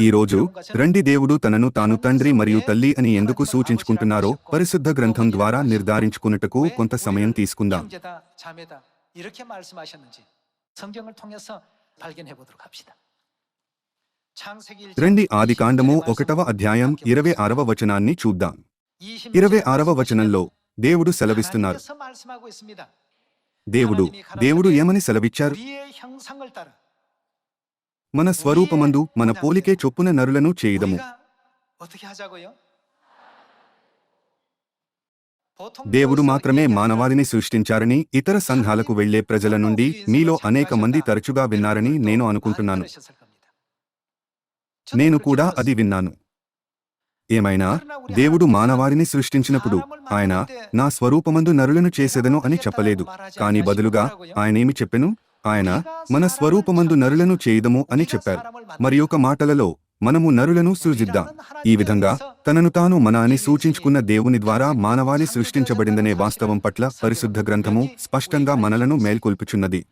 ఈరోజు రండి దేవుడు తనను తాను తండ్రి మరియు తల్లి అని ఎందుకు సూచించుకుంటున్నారో పరిశుద్ధ గ్రంథం ద్వారా నిర్ధారించుకున్నట్టుకు కొంత సమయం తీసుకుందాం. రండి ఆది కాండము ఒకటవ అధ్యాయం ఇరవై ఆరవ వచనాన్ని చూద్దాం. ఇరవై ఆరవ వచనంలో దేవుడు సెలవిస్తున్నారు. దేవుడు దేవుడు ఏమని సెలవిచ్చారు? మన స్వరూపమందు మన పోలికే చొప్పున నరులను చేయదము. దేవుడు మాత్రమే మానవాళిని సృష్టించారని ఇతర సంఘాలకు వెళ్ళే ప్రజల నుండి మీలో అనేక మంది తరచుగా విన్నారని నేను అనుకుంటున్నాను. నేను కూడా అది విన్నాను. ఏమైనా? దేవుడు మానవారిని సృష్టించినప్పుడు ఆయన నా స్వరూపమందు నరులను చేసేదను అని చెప్పలేదు. కాని బదులుగా ఆయనేమి చెప్పెను? ఆయన మన స్వరూపమందు నరులను చేయదము అని చెప్పారు. మరి ఒక మాటలలో మనము నరులను సృజిద్దాం. ఈ విధంగా తనను తాను మన అని సూచించుకున్న దేవుని ద్వారా మానవాళి సృష్టించబడిందనే వాస్తవం పట్ల పరిశుద్ధ గ్రంథము స్పష్టంగా మనలను మేల్కొల్పుచున్నది.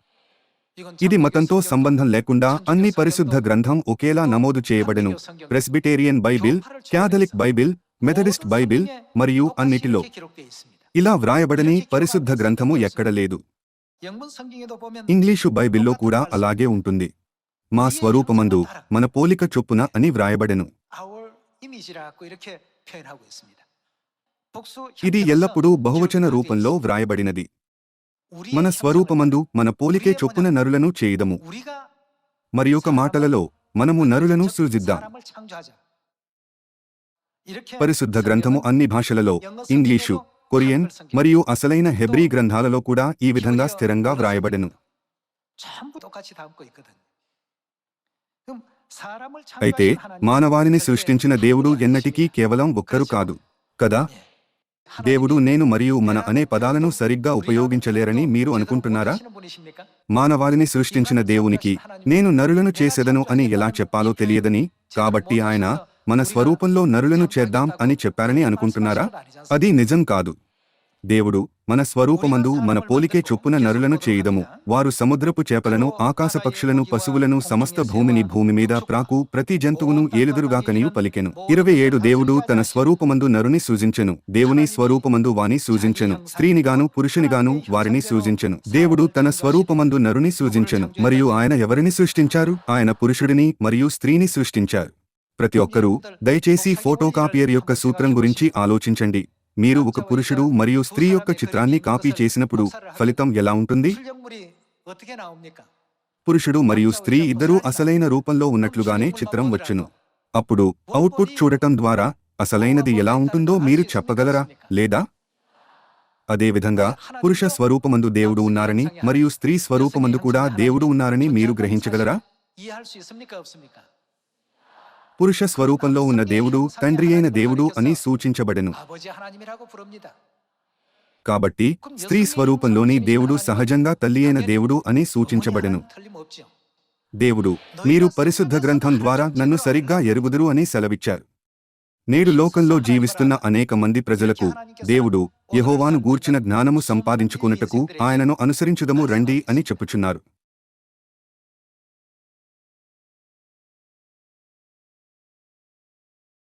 ఇది మతంతో సంబంధం లేకుండా అన్ని పరిశుద్ధ గ్రంథం ఒకేలా నమోదు చేయబడెను. Presbyterian Bible Catholic Bible Methodist Bible మరియు అన్నిటిలో. ఇలా వ్రాయబడని పరిశుద్ధ గ్రంథము ఎక్కడ లేదు. ఇంగ్లీషు బైబిల్లో కూడా అలాగే ఉంటుంది. మా స్వరూపమందు మన పోలిక చొప్పున అని వ్రాయబడెను. ఇది ఎల్లప్పుడూ బహువచన రూపంలో వ్రాయబడినది. మన స్వరూపమందు మన పోలికే చొప్పున నరులను చేయదము. మరి ఒక మాటలలో మనము నరులను సృజిద్దాం. పరిశుద్ధ గ్రంథము అన్ని భాషలలో ఇంగ్లీషు కొరియన్ మరియు అసలైన హెబ్రీ గ్రంథాలలో కూడా ఈ విధంగా స్థిరంగా వ్రాయబడెను. అయితే మానవాళిని సృష్టించిన దేవుడు ఎన్నటికీ కేవలం ఒక్కరు కాదు కదా? దేవుడు నేను మరియు మన అనే పదాలను సరిగ్గా ఉపయోగించలేరని మీరు అనుకుంటున్నారా? మానవాళిని సృష్టించిన దేవునికి నేను నరులను చేసేదను అని ఎలా చెప్పాలో తెలియదని కాబట్టి ఆయన మన స్వరూపంలో నరులను చేద్దాం అని చెప్పారని అనుకుంటున్నారా? అది నిజం కాదు. దేవుడు మన స్వరూపమందు మన పోలికే చొప్పున నరులను చేయుదము. వారు సముద్రపు చేపలను ఆకాశ పక్షులను పశువులను సమస్త భూమిని భూమి మీద ప్రాకు ప్రతి జంతువును ఏలుదురుగాకనియు పలికెను. ఇరవై ఏడు దేవుడు తన స్వరూపమందు నరుని సూచించెను. దేవుని స్వరూపమందు వాని సూచించెను. స్త్రీనిగాను పురుషునిగాను వారిని సూచించెను. దేవుడు తన స్వరూపమందు నరుని సూచించెను. మరియు ఆయన ఎవరిని సృష్టించారు? ఆయన పురుషుడిని మరియు స్త్రీని సృష్టించారు. ప్రతి ఒక్కరూ దయచేసి ఫోటోకాపియర్ యొక్క సూత్రం గురించి ఆలోచించండి. మీరు ఒక పురుషుడు మరియు స్త్రీ యొక్క చిత్రాన్ని కాపీ చేసినప్పుడు ఫలితం ఎలా ఉంటుంది? పురుషుడు మరియు స్త్రీ ఇద్దరూ అసలైన రూపంలో ఉన్నట్లుగానే చిత్రం వచ్చును. అప్పుడు అవుట్పుట్ చూడటం ద్వారా అసలైనది ఎలా ఉంటుందో మీరు చెప్పగలరా లేదా? అదేవిధంగా పురుష స్వరూపమందు దేవుడు ఉన్నారని మరియు స్త్రీ స్వరూపమందు కూడా దేవుడు ఉన్నారని మీరు గ్రహించగలరా? పురుష స్వరూపంలో ఉన్న దేవుడు తండ్రి అయిన దేవుడు అని సూచించబడెను. కాబట్టి స్త్రీ స్వరూపంలోని దేవుడు సహజంగా తల్లి అయిన దేవుడు అని సూచించబడెను. దేవుడు మీరు పరిశుద్ధ గ్రంథం ద్వారా నన్ను సరిగ్గా ఎరుగుదురు అని సెలవిచ్చారు. నేడు లోకంలో జీవిస్తున్న అనేక మంది ప్రజలకు దేవుడు యహోవాను గూర్చిన జ్ఞానము సంపాదించుకున్నటకు ఆయనను అనుసరించుదము రండి అని చెప్పుచున్నారు.